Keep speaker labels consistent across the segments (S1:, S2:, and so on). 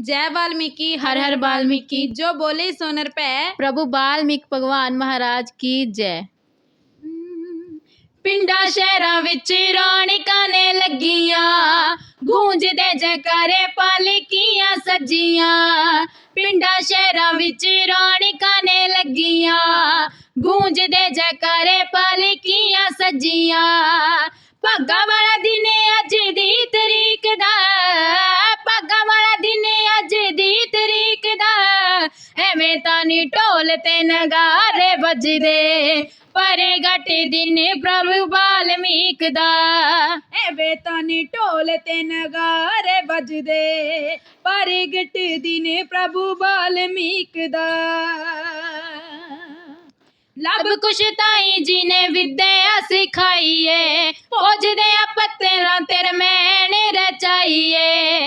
S1: जय वाल्मीकि
S2: हर हर वाल्मीकि
S1: जो बोले सो नर पै
S2: ਪ੍ਰਭੂ ਬਾਲਮੀਕ ਭਗਵਾਨ ਮਹਾਰਾਜ ਕੀ ਜੈ ਪਿੰਡਾਂ ਸ਼ਹਿਰਾਂ ਵਿੱਚ ਰੌਣਕਾਂ ਨੇ ਲੱਗੀਆਂ ਗੂੰਜਦੇ ਜੈਕਾਰੇ ਪਾਲਕੀਆਂ ਸੱਜੀਆਂ ਪਿੰਡਾਂ ਸ਼ਹਿਰਾਂ ਵਿੱਚ ਰੌਣਕਾਂ ਨੇ ਲੱਗੀਆਂ ਗੂੰਜਦੇ ਜੈਕਾਰੇ ਪਾਲਕੀਆਂ ਸੱਜੀਆਂ ਭਾਗਾ ਐਵੇਂ ਤਾਂ ਨੀ ਢੋਲ ਤੇ ਨਗਾਰੇ ਵੱਜਦੇ, ਪਰੇ ਘਟੇ ਦਿਨ ਪ੍ਰਭੂ ਬਾਲਮੀਕ ਦਾ।
S1: ਐਵੇਂ ਤਾਂ ਨੀ ਢੋਲ ਤੇ ਨਗਾਰੇ ਵੱਜਦੇ, ਪਰ ਗਿੱਟਦੀ ਨੇ ਪ੍ਰਭੂ ਬਾਲਮੀਕ ਦਾ।
S2: ਲੱਭ ਕੁਛ ਤਾਈ ਜੀ ਨੇ ਵਿਦਿਆ ਸਿਖਾਈਏ, ਪੋਜਦੇ ਆ ਪੱਤਰਾਂ ਤੇਰੇ ਮੈਨੇ ਰਚਾਈਏ।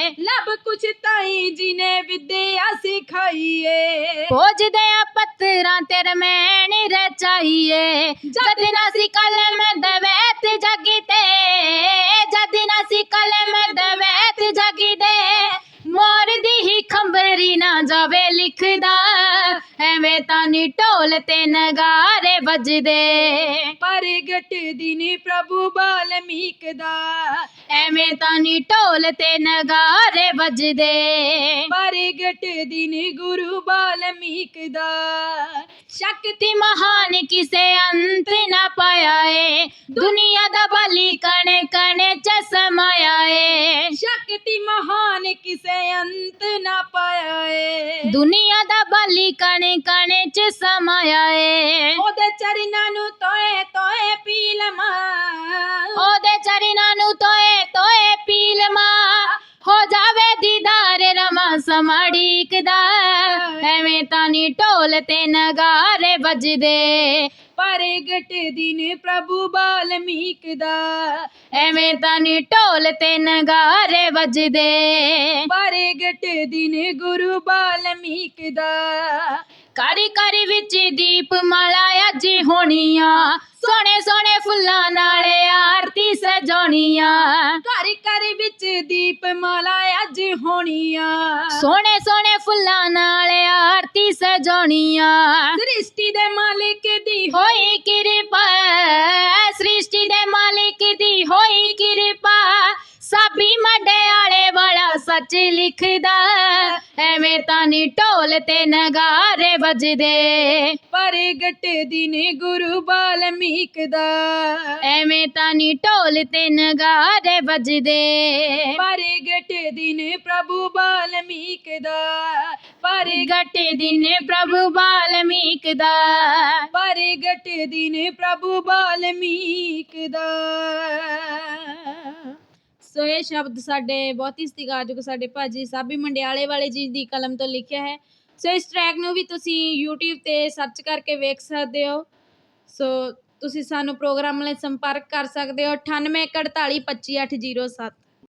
S1: ਲੱਭ ਕੁਛ ਤਾਈ ਜੀ ਨੇ ਵਿਦਿਆ ਸਿਖਾਈਏ।
S2: ਪੋਜਦੇ ਆ ਪੱਤਰਾਂ ਤੇਰੇ ਮੈਨੇ ਰਚਾਈਏ। ਜਦ ਨਾ ਸੀ ਕਲਮ ਦਵੈਤ ਜਗੀ ਤੇ ਜਦ ਨਾ ਸੀ ਕਲਮ ਦਵੈਤ ਜਗੀ ਦੇ ਮੋਰ ਦੀ ਹੀ ਖੰਬਰੀ ਨਾ ਜਾਵੇ ਲਿਖਦਾ। ਐਵੇਂ ਤਾਂ ਨੀ ਢੋਲ ਤੇ ਨਗਾਰੇ ਵੱਜਦੇ।
S1: ਪਰ ਗਿੱਟਦੀ ਨੇ ਪ੍ਰਭੂ ਵਾਲਮੀਕ ਦਾ।
S2: ਐਵੇਂ ਤਾਂ ਨੀ ਢੋਲ ਤੇ ਨਗਾਰੇ ਵੱਜਦੇ।
S1: ਪਰ ਗਿੱਟਦੀ ਨੇ ਗੁਰੂ ਵਾਲਮੀਕ ਦਾ।
S2: ਸ਼ਕਤੀ ਮਹਾਨ ਕਿਸੇ ਅੰਤ ਨਾ ਪਾਇਆ ਏ ਦੁਨੀਆ ਦਾ ਬਲੀ ਕਣ ਕਣ ਚ ਸਮਾਇਆ ਏ
S1: ਸ਼ਕਤੀ ਮਹਾਨ ਕਿਸੇ ਅੰਤ ਨਾ ਪਾਇਆ ਏ
S2: ਦੁਨੀਆ ਦਾ ਬਲੀ ਕਣ ਕਣ ਚ ਸਮਾਇਆ ਏ
S1: ਉਹਦੇ ਚਰਨਾਂ ਨੂੰ ਤੋਏ ਤੋਏ ਪੀ ਲਵਾਂ
S2: ਉਹਦੇ ਚਰਨਾਂ ਨੂੰ ਤੋਏ ਤੋਏ ਪੀਲਮਾ ਹੋ ਜਾਵੇ ਦੀਦਾਰ ਰਮਾ ਸਮਾੜੀਕ ਦਾ ਐਵੇਂ ਨੀ ਢੋਲ ਤੇ ਨਗਾਰੇ ਵੱਜਦੇ।
S1: ਪਰ ਗਟਦੀ ਨੇ ਪ੍ਰਭੂ ਵਾਲਮੀਕ ਦਾ।
S2: ਐਵੇਂ ਤਾਂ ਨੀ ਢੋਲ ਤੇ ਨਗਾਰੇ ਵੱਜਦੇ।
S1: ਪਰ ਗਟਦੀ ਗੁਰੂ ਬਾਲਮੀਕ ਦਾ।
S2: ਕਰੀ ਕਰੀ ਵਿੱਚ ਦੀਪ ਮਾਲਾ ਅੱਜ ਹੋਣੀਆਂ ਸੋਹਣੇ ਸੋਹਣੇ ਫੁੱਲਾਂ ਨਾਲ ਸਜਾਉਣੀਆਂ
S1: ਘਰ ਘਰ ਵਿੱਚ ਦੀਪ ਮਾਲਾ ਅੱਜ ਹੋਣੀਆਂ।
S2: ਸੋਹਣੇ ਸੋਹਣੇ ਫੁੱਲਾਂ ਨਾਲ ਆਰਤੀ ਸਜਾਉਣੀਆਂ।
S1: ਸ੍ਰਿਸ਼ਟੀ ਦੇ ਮਾਲਿਕ ਦੀ
S2: ਹੋਈ ਕਿਰਪਾ ਸ੍ਰਿਸ਼ਟੀ ਦੇ ਮਾਲਿਕ ਦੀ ਹੋਈ ਕਿਰਪਾ। ਸਾਬੀ ਮਡਿਆਲੇ ਵਾਲਾ ਸੱਚ ਲਿਖਦਾ ਐਵੇਂ ਤਾਂ ਨੀ ਢੋਲ ਤੇ ਨਗਾਰੇ ਵੱਜਦੇ।
S1: ਪਰ ਗਟਦੀ ਨੇ ਗੁਰੂ ਵਾਲਮੀਕ ਦਾ
S2: ਐਵੇਂ ਤਾਂ ਨੀ ਢੋਲ ਤੇ ਨਗਾਰੇ ਵੱਜਦੇ।
S1: ਪਰ ਗਟਦੀ ਨੇ ਪ੍ਰਭੂ ਵਾਲਮੀਕ ਦਾ ਪਰ
S2: ਗਟੇ ਦਿਨ ਪ੍ਰਭੂ ਬਾਲਮੀਕ ਦਾ।
S1: ਪਰ ਗਟਦੀ ਨੇ ਪ੍ਰਭੂ ਵਾਲਮੀਕ ਦਾ। ਸੋ ਇਹ ਸ਼ਬਦ ਸਾਡੇ ਬਹੁਤ ਹੀ ਸਤਿਕਾਰਯੋਗ ਸਾਡੇ ਭਾਜੀ ਸਾਬੀ ਮੰਡਿਆਲੇ ਵਾਲੇ ਜੀ ਦੀ ਕਲਮ ਤੋਂ ਲਿਖਿਆ ਹੈ। ਸੋ ਇਸ ਟਰੈਕ ਨੂੰ ਵੀ ਤੁਸੀਂ YouTube ਤੇ ਸਰਚ ਕਰਕੇ ਵੇਖ ਸਕਦੇ ਹੋ। ਸੋ ਤੁਸੀਂ ਸਾਨੂੰ ਪ੍ਰੋਗਰਾਮ ਲਈ ਸੰਪਰਕ ਕਰ ਸਕਦੇ ਹੋ। 98 485 807